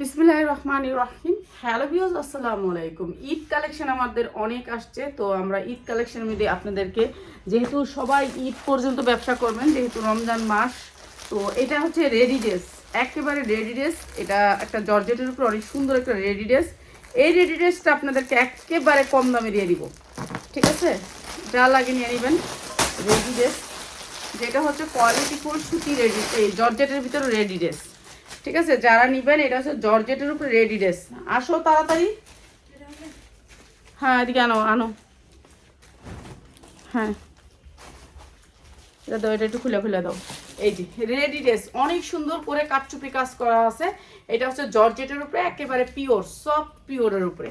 বিসমিল্লাহ রহমান রাহিম। হ্যালো বিয়জ আসসালামু আলাইকুম। ঈদ কালেকশন আমাদের অনেক আসছে, তো আমরা ঈদ কালেকশন মধ্যে আপনাদেরকে, যেহেতু সবাই ঈদ পর্যন্ত ব্যবসা করবেন, যেহেতু রমজান মাস, তো এটা হচ্ছে রেডি ড্রেস। একেবারে রেডি ড্রেস। এটা একটা জর্জেটের উপর অনেক সুন্দর একটা রেডি ড্রেস। এই রেডি ড্রেসটা আপনাদেরকে একেবারে কম দামে দিয়ে দিব। ঠিক আছে? যা লাগে নিয়ে নেবেন। Ready dress. যেটা হচ্ছে কোয়ালিটি ফুল সুতি রেডি, এই জর্জেটের ভিতরে রেডি ড্রেস। ঠিক আছে, যারা নিবেন, এটা হচ্ছে জর্জেটের উপরে রেডি ড্রেস আসো তাড়াতাড়ি। হ্যাঁ এদিকে আনো আনো। হ্যাঁ। এটা দাও, এটা একটু খুলে খুলে দাও। এই যে রেডি ড্রেস অনেক সুন্দর করে কাটচুপি কাজ করা আছে। এটা হচ্ছে জর্জেটের উপরে, একেবারে পিওর সব পিওরের উপরে।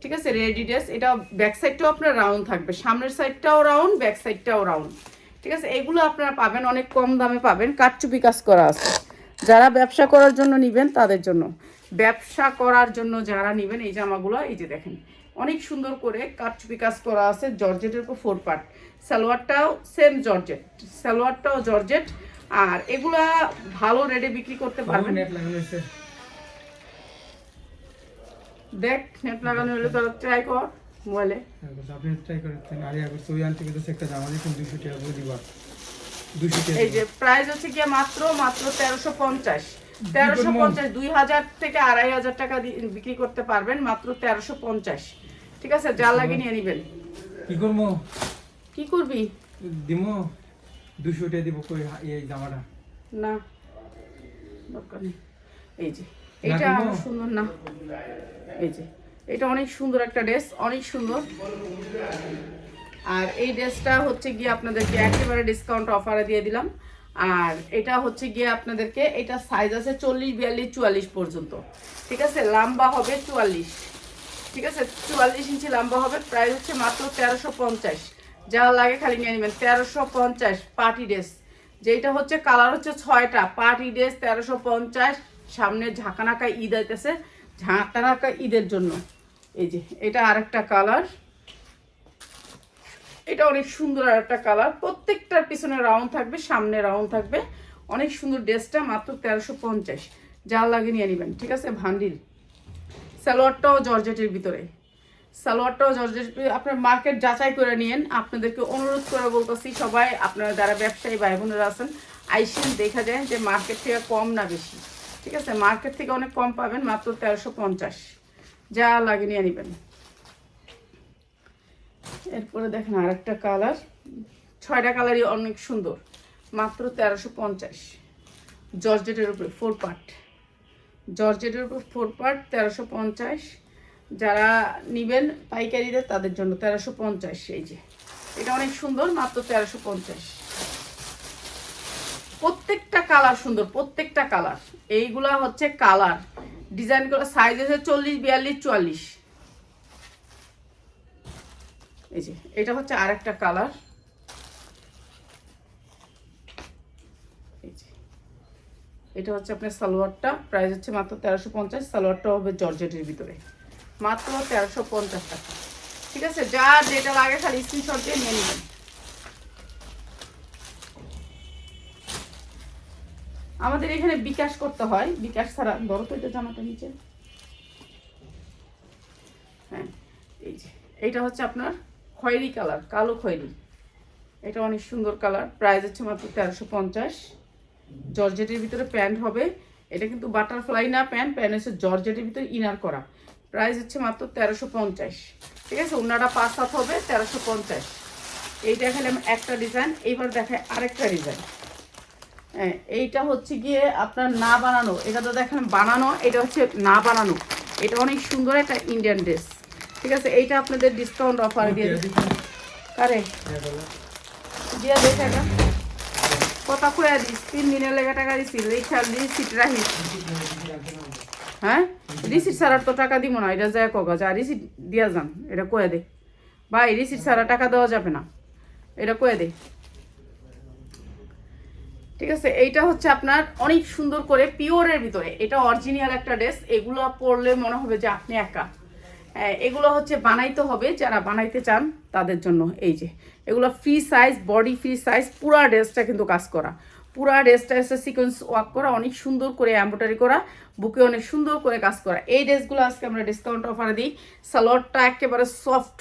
ঠিক আছে রেডি ড্রেস এটা ব্যাক সাইডটাও আপনার রাউন্ড থাকবে। সামনের সাইডটাও রাউন্ড, ব্যাক সাইডটাও রাউন্ড। ঠিক আছে, এগুলো আপনারা পাবেন, অনেক কম দামে পাবেন। কাটচুপি কাজ করা আছে। যারা ব্যবসা করার জন্য নিবেন তাদের জন্য। ব্যবসা করার জন্য যারা নিবেন এই জামাগুলো এই যে দেখেন অনেক সুন্দর করে কাটচুপি কাজ করা আছে জর্জেটের উপর ফোর পার্ট সালোয়ারটাও সেম জর্জেট সালোয়ারটাও জর্জেট আর এগুলা ভালো রেটে বিক্রি করতে পারবেন। দেখ নেট লাগানো হলে তোরা ট্রাই কর মোবাইলে হ্যাঁ, আপনি ট্রাই করতেন আর একটা জামা দিচ্ছেন দুশো টাকা করে দিবা। এই যে প্রাইস হচ্ছে গিয়ে মাত্র মাত্র তেরোশো পঞ্চাশ। তেরোশো পঞ্চাশ দুই হাজার থেকে আড়াই হাজার টাকা বিক্রি করতে পারবেন মাত্র তেরোশো পঞ্চাশ। ঠিক আছে? যা লাগে নিয়ে নিবেন। কি করব? কি করবি? দিমো। দুশো টাকা দিব কই এই জামাটা। না দরকার নেই। এই যে এটা? আরও সুন্দর না। এই যে এটা অনেক সুন্দর একটা ড্রেস অনেক সুন্দর। আর এই ড্রেসটা হচ্ছে গিয়ে আপনাদেরকে একেবারে ডিসকাউন্ট অফারে দিয়ে দিলাম। আর এটা হচ্ছে গিয়ে আপনাদেরকে, এটা সাইজ আছে চল্লিশ, বিয়াল্লিশ, চুয়াল্লিশ পর্যন্ত। ঠিক আছে? লম্বা হবে চুয়াল্লিশ। ঠিক আছে? চুয়াল্লিশ ইঞ্চি লম্বা হবে প্রাইস হচ্ছে মাত্র তেরোশো পঞ্চাশ। যা লাগে খালি নিয়ে নেবেন। তেরোশো পঞ্চাশ পার্টি ড্রেস যেটা হচ্ছে কালার হচ্ছে ছয়টা। পার্টি ড্রেস তেরোশো পঞ্চাশ। সামনে ঝাঁকানাকা ঈদ আইতেছে। ঝাঁকানাকা ঈদের জন্য। এই যে, এটা আরেকটা কালার এটা অনেক সুন্দর আর একটা কালার। প্রত্যেকটার পিছনে রাউন্ড থাকবে, সামনে রাউন্ড থাকবে। অনেক সুন্দর ড্রেসটা, মাত্র তেরোশো পঞ্চাশ। যা লাগে নিয়ে নেবেন, ঠিক আছে? ভান্ডিল। সালোয়ারটাও জর্জেটের ভিতরে। সালোয়ারটাও জর্জেট। আপনার মার্কেট যাচাই করে নিয়েন। আপনাদেরকে অনুরোধ করে বলতেছি, সবাই আপনারা যারা ব্যবসায়ী ভাই বোনেরা আছেন, আইসেন, দেখা যায় যে মার্কেট থেকে কম না বেশি। ঠিক আছে? মার্কেট থেকে অনেক কম পাবেন, মাত্র তেরোশো পঞ্চাশ। যা লাগে নিয়ে নেবেন। এরপরে দেখেন আরেকটা কালার। ছয়টা কালারই অনেক সুন্দর, মাত্র তেরোশো পঞ্চাশ। জর্জেটের উপরে ফোর পার্ট জর্জেটের উপর ফোর পার্ট তেরোশো পঞ্চাশ। যারা নিবেন পাইকারিদের, তাদের জন্য তেরোশো পঞ্চাশ এই যে। এটা অনেক সুন্দর, মাত্র তেরোশো পঞ্চাশ। প্রত্যেকটা কালার সুন্দর, প্রত্যেকটা কালার। এইগুলা হচ্ছে কালার। ডিজাইনগুলো সাইজ আছে চল্লিশ, বিয়াল্লিশ, চুয়াল্লিশ। এই যে, এটা হচ্ছে আরেকটা কালার। এই যে, এটা হচ্ছে আপনার সালোয়ারটা। প্রাইস হচ্ছে মাত্র তেরোশো পঞ্চাশ সালোয়ারটা হবে জর্জেটের ভিতরে। মাত্র তেরোশো পঞ্চাশ টাকা। ঠিক আছে যার যেটা লাগে খালি স্ক্রিনশট দিয়ে নিয়ে নেবেন। আমাদের এখানে বিকাশ করতে হয়। বিকাশ ছাড়া, ধরো তো এটা জামাটা নিচে। হ্যাঁ এই যে, এইটা হচ্ছে আপনার খয়েরি কালার, কালো খয়েরি। এটা অনেক সুন্দর কালার। প্রাইস হচ্ছে মাত্র তেরোশো পঞ্চাশ। জর্জেটের ভিতরে প্যান্ট হবে। এটা কিন্তু বাটারফ্লাই না প্যান্ট প্যান্ট হচ্ছে জর্জেটের ভিতরে ইনার করা। প্রাইস হচ্ছে মাত্র তেরোশো পঞ্চাশ। ঠিক আছে, ওনারা পাঁচ হাত হবে, তেরোশো পঞ্চাশ। এইটা দেখালাম একটা ডিজাইন, এইবার দেখায় আরেকটা ডিজাইন। হ্যাঁ এইটা হচ্ছে গিয়ে আপনার না বানানো। এটা তো দেখেন বানানো, এটা হচ্ছে না বানানো। এটা অনেক সুন্দর একটা ইন্ডিয়ান ড্রেস ঠিক আছে এইটা আপনাদের ডিসকাউন্ট অফার দিয়ে দিচ্ছি। কারে? দিয়া দে টাকা কথা কয়া দিস তিন দিনের লেগে টাকা দিছি লেখা রিসিট রাখিস। হ্যাঁ? রিসিট ছাড়ার তো টাকা দিব না এটা যায় কগা যা রিসিট দিয়া যান এটা কয়ে দে। ভাই রিসিট ছাড়া টাকা দেওয়া যাবে না এটা কয়ে দে। ঠিক আছে এইটা হচ্ছে আপনার অনেক সুন্দর করে পিওরের ভিতরে এটা অরিজিনাল একটা ড্রেস এগুলো পরলে মনে হবে যে আপনি একা। হ্যাঁ, এগুলো হচ্ছে বানাইতে হবে, যারা বানাইতে চান তাদের জন্য। এই যে, এগুলো free size body free size পুরা ড্রেসটা কিন্তু কাজ করা। পুরা ড্রেসটা এসে সিকোয়েন্স ওয়ার্ক করা, অনেক সুন্দর করে এম্ব্রয়ডারি করা বুকে অনেক সুন্দর করে কাজ করা। এই ড্রেসগুলো আজকে আমরা ডিসকাউন্ট অফারে দিই। সালোয়ারটা একেবারে সফট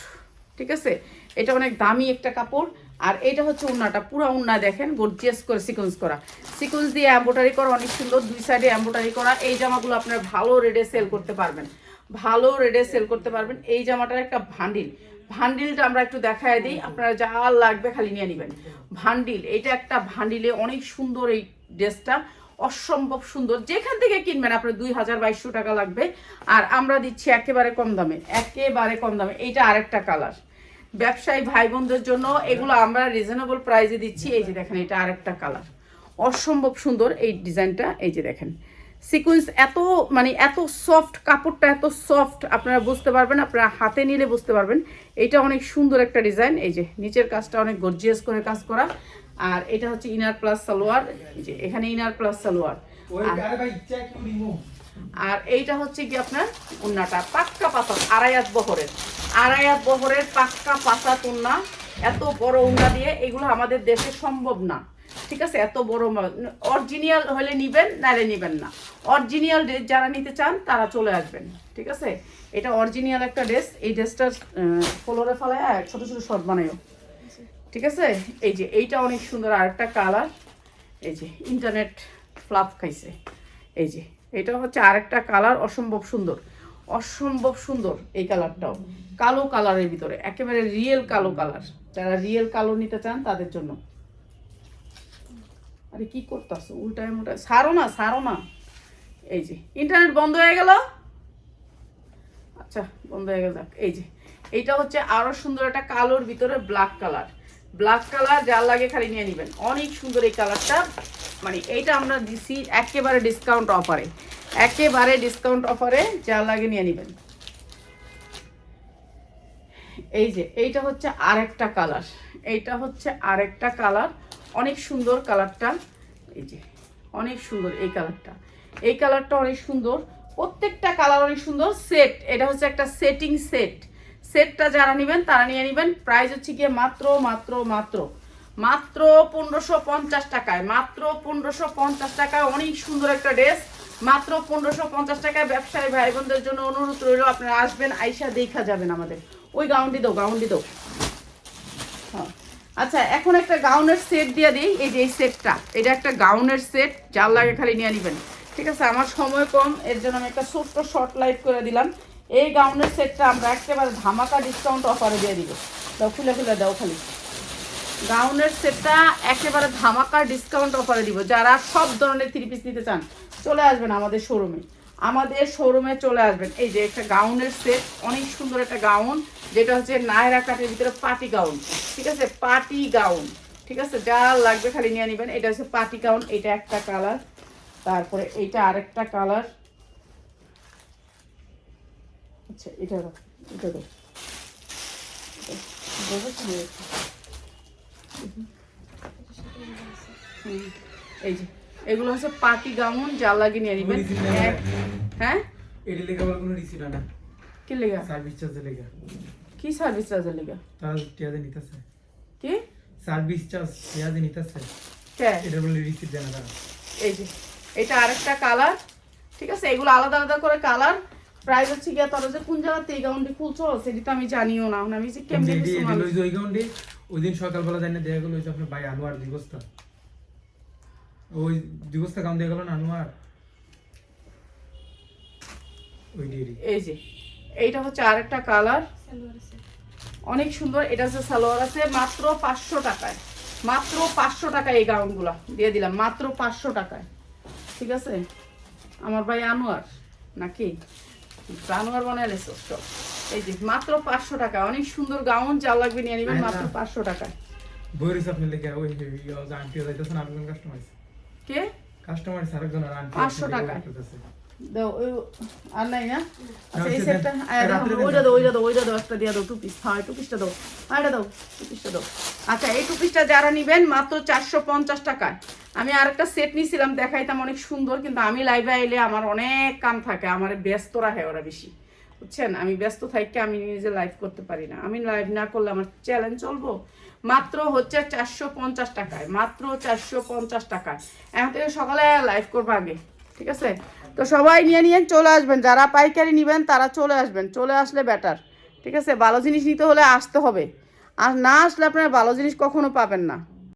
ঠিক আছে? এটা অনেক দামি একটা কাপড়। আর এটা হচ্ছে উন্নাটা, পুরো উন্না দেখেন গর্জিয়াস করে সিকোয়েন্স করা। সিকোয়েন্স দিয়ে এম্ব্রয়ডারি করা, অনেক সুন্দর, দুই সাইডে এম্ব্রয়ডারি করা। এই জামাগুলো আপনারা ভালো রেটে সেল করতে পারবেন। ভালো রেটে সেল করতে পারবেন। এই জামাটার একটা ভান্ডিল। ভান্ডিলটা আমরা একটু দেখায় দিই, আপনারা যা লাগবে খালি নিয়ে নেবেন। ভান্ডিল এটা একটা ভান্ডিলে অনেক সুন্দর এই ড্রেসটা, অসম্ভব সুন্দর। যেখান থেকে কিনবেন আপনার দুই হাজার বাইশশো টাকা লাগবে। আর আমরা দিচ্ছি একেবারে কম দামে, একেবারে কম দামে। এইটা আরেকটা কালার। ব্যবসায়ী ভাই বোনদের জন্য এগুলো আমরা রিজনেবল প্রাইসে দিচ্ছি। এই যে দেখেন, এটা আরেকটা কালার। অসম্ভব সুন্দর এই ডিজাইনটা। এই যে দেখেন সিকুয়েন্স এত মানে এত সফট কাপড়টা এত সফট আপনারা বুঝতে পারবেন আপনারা হাতে নিলে বুঝতে পারবেন। এটা অনেক সুন্দর একটা ডিজাইন এই যে নিচের কাজটা অনেক গর্জিয়াস করে কাজ করা। আর এটা হচ্ছে ইনার প্লাস সালোয়ার। যে এখানে ইনার প্লাস সালোয়ার। আর- এইটা হচ্ছে কি আপনার উন্নাটা পাক্কা পাতা আড়াইয়াত বহরের। আড়াইয়াত বহরের পাক্কা পাতা উন্না এত বড় উন্না দিয়ে এগুলো আমাদের দেশে সম্ভব না। ঠিক আছে, এত বড় অরিজিনাল হলে নিবেন, নাহলে নিবেন না। অরিজিনাল ড্রেস যারা নিতে চান, তারা চলে আসবেন, ঠিক আছে? এটা অরিজিনাল একটা ড্রেস এই ড্রেসটার ফলোরে ফেলায় ছোট ছোট শর্ট বানাইও ঠিক আছে? এই যে, এইটা অনেক সুন্দর, আর একটা কালার এই যে ইন্টারনেট ফ্লাপ খাইছে। এই যে, এটা হচ্ছে আরেকটা কালার অসম্ভব সুন্দর। অসম্ভব সুন্দর এই কালারটাও কালো কালারের ভিতরে, একেবারে রিয়েল কালো কালার যারা রিয়েল কালো নিতে চান, তাদের জন্য। আরে কি করতেছো? উল্টায় মোটায় সারো না সারো না। এই যে ইন্টারনেট বন্ধ হয়ে গেল? আচ্ছা বন্ধ হয়ে গেল, যাক। এই যে, এইটা হচ্ছে আরও সুন্দর একটা কালোর ভিতরে ব্ল্যাক কালার ব্ল্যাক কালার যার লাগে খালি নিয়ে নেবেন। অনেক সুন্দর এই কালারটা মানে এইটা আমরা দিছি একেবারে ডিসকাউন্ট অফারে একেবারে ডিসকাউন্ট অফারে যার লাগে নিয়ে নেবেন। এই যে, এইটা হচ্ছে আরেকটা কালার এইটা হচ্ছে আরেকটা কালার অনেক সুন্দর কালারটা। এই যে, অনেক সুন্দর এই কালারটা। এই কালারটা অনেক সুন্দর। প্রত্যেকটা কালার অনেক সুন্দর। সেট, এটা হচ্ছে একটা সেটিং সেট। সেটটা যারা নেবেন, তারা নিয়ে নেবেন। প্রাইস হচ্ছে গিয়ে মাত্র মাত্র মাত্র মাত্র পনেরোশো পঞ্চাশ টাকায়, মাত্র পনেরোশো পঞ্চাশ টাকায় অনেক সুন্দর একটা ড্রেস। মাত্র পনেরোশো পঞ্চাশ টাকায় ব্যবসায়ী ভাই বোনদের জন্য অনুরোধ রইল, আপনারা আসবেন, আইসা দেখা যাবেন আমাদের। ওই গাউন্ডি দাও গাউন্ডি দাও। হ্যাঁ। আচ্ছা এখন একটা গাউনের সেট দিয়ে দিই। এই যে এই সেটটা এটা একটা গাউনের সেট যার লাগে খালি নিয়ে নেবেন। ঠিক আছে, আমার সময় কম, এর জন্য আমি একটা ছোট্ট শর্ট লাইট করে দিলাম। এই গাউনের সেটটা আমরা একেবারে ধামাকা ডিসকাউন্ট অফারে দিয়ে দিব। দাও, খুলে খুলে দাও খালি। গাউনের সেটটা একেবারে ধামাকা ডিসকাউন্ট অফারে দিব, যারা সব ধরনের থ্রি পিস নিতে চান। চলে আসবেন আমাদের শোরুমে আমাদের শোরুমে চলে আসবেন। এই যে একটা গাউনের সেট অনেক সুন্দর একটা গাউন যেটা হচ্ছে নায়রা কাটের ভিতরে পার্টি গাউন ঠিক আছে? পার্টি গাউন ঠিক আছে? যা লাগবে খালি নিয়ে নেবেন। এটা হচ্ছে পার্টি গাউন এটা একটা কালার তারপরে এইটা আরেকটা কালার আচ্ছা এটা এটা এই যে। এগুলো হচ্ছে পার্টি গাউন যা লাগিয়ে নিয়ে নেবেন। হ্যাঁ? এটি লেগে আবার কোনো রিসিট না কি লেগা সার্ভিস চার্জ লেগে কি সার্ভিস চার্জের লেগা তার টিয়াজে নিতেছে। কি? সার্ভিস চার্জ টিয়াজে নিতেছে। কে? এটা বলে রিসিট দেয় না এই যে এটা আরেকটা কালার ঠিক আছে এগুলো আলাদা আলাদা করে কালার প্রাইস হচ্ছে গিয়া তোর যে কোন জায়গাতে এই গাউনটি খুলছো সেটি তো আমি জানিও না। আমি যে কেমনে মানুষ- ওই কাউন্টে ওই দিন সকালবেলা যাই না দেখা গেলো ওই যে আপনার ভাই আনোয়ার দিবসটা ওই দিবসটা কাম দিয়ে গেল না আনোয়ার? ওই ডিরি এই যে এইটা হচ্ছে আরেকটা কালার। অনেক সুন্দর এটা হচ্ছে সালোয়ার আছে মাত্র পাঁচশো টাকায়। মাত্র পাঁচশো টাকায় এই গাউনগুলো দিয়ে দিলাম মাত্র পাঁচশো টাকায়। ঠিক আছে? আমার ভাই আনোয়ার নাকি? আনোয়ার বানাইলে সব এই যে মাত্র পাঁচশো টাকা অনেক সুন্দর গাউন যা লাগবে নিয়ে নেবেন মাত্র পাঁচশো টাকায়। বইরিস আপনি লেগে ওই আন্টি যাইতেছেন আরেকজন কাস্টমার কে? কাস্টমার আর আন্টি 500 টাকা। দাও আর নাই না? আচ্ছা এই সেটটা সেটটা- আয় দাও, ওইটা দাও ওইটা দাও ওইটা দাও একটা দিয়ে দাও টু পিস হ্যাঁ টু পিসটা দাও। হ্যাঁ দাও টু পিসটা দাও। আচ্ছা এই টু পিসটা যারা নিবেন মাত্র চারশো পঞ্চাশ টাকায়। আমি আরেকটা সেট নিয়েছিলাম দেখাইতাম অনেক সুন্দর কিন্তু আমি লাইভে আইলে আমার অনেক কাম থাকে আমার ব্যস্ত রাখে ওরা বেশি। বুঝছেন? আমি ব্যস্ত থাকি আমি নিজে লাইভ করতে পারি না। আমি লাইভ না করলে আমার চ্যালেঞ্জ চলবো? মাত্র হচ্ছে চারশো পঞ্চাশ টাকায়, মাত্র চারশো পঞ্চাশ টাকায়। এখন থেকে সকালে লাইভ করব আগে, ঠিক আছে? তো সবাই নিয়ে নিয়ে চলে আসবেন। যারা পাইকারি নেবেন, তারা চলে আসবেন। চলে আসলে বেটার ঠিক আছে? ভালো জিনিস নিতে হলে আসতে হবে। আর না আসলে আপনারা ভালো জিনিস কখনো পাবেন না।